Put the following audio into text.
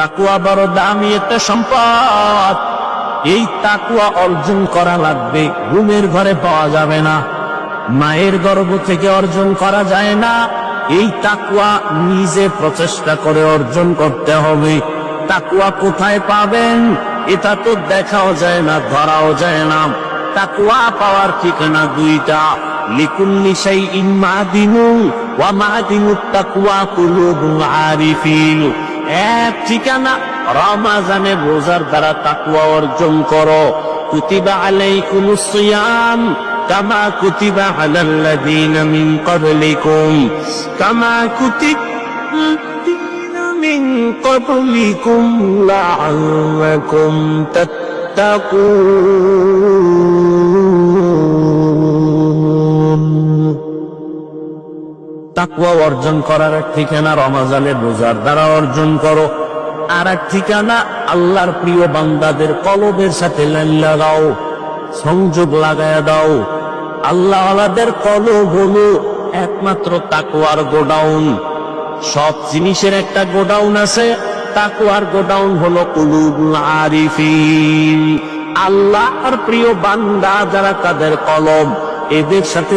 তাকুয়া বড় দামি একটা সম্পদ। এই তাকুয়া অর্জন করা লাগবে, ঘুমের ঘরে পাওয়া যাবে না। মায়ের গর্ভ থেকে অর্জন করা যায় না। এই তাকুয়া নিজে প্রচেষ্টা করে অর্জন করতে হবে। তাকুয়া কোথায় পাবেন? এটা তো দেখাও যায় না, ধরাও যায় না। তাকুয়া পাওয়ার ঠিকানা দুইটা। লিকুল্লি সেই ইমাদিনু ওয়া মাদিনু তাকুয়া কুলুবুল আরিফিন। এক ঠিকানা, রমাজানে রোজার দ্বারা তাকুয়া অর্জন করো। কুতিবা আলাইকুমুস সিয়াম, কামা কুতিবা আলাল্লাযীনা মিন কুম কামা কুতি মিন ক্বাবলিকুম লাআল্লাকুম তাত্তাকুন। তাকুয়া অর্জন করার এক ঠিকানা রমাজানের রোজার দ্বারা অর্জন করো। আর এক ঠিকানা আল্লাহর প্রিয় বান্দাদের কলবের সাথে লাইন লাগাও সংযোগ লাগায় দাও। আল্লাহ আলাদের কলব হলো একমাত্র তাকুয়ার গোডাউন। সব জিনিসের একটা গোডাউন আছে তাকুয়ার গোডাউন হলো কুলুবুল আরিফিন। আল্লাহর প্রিয় বান্দা যারা তাদের কলম এদের সাথে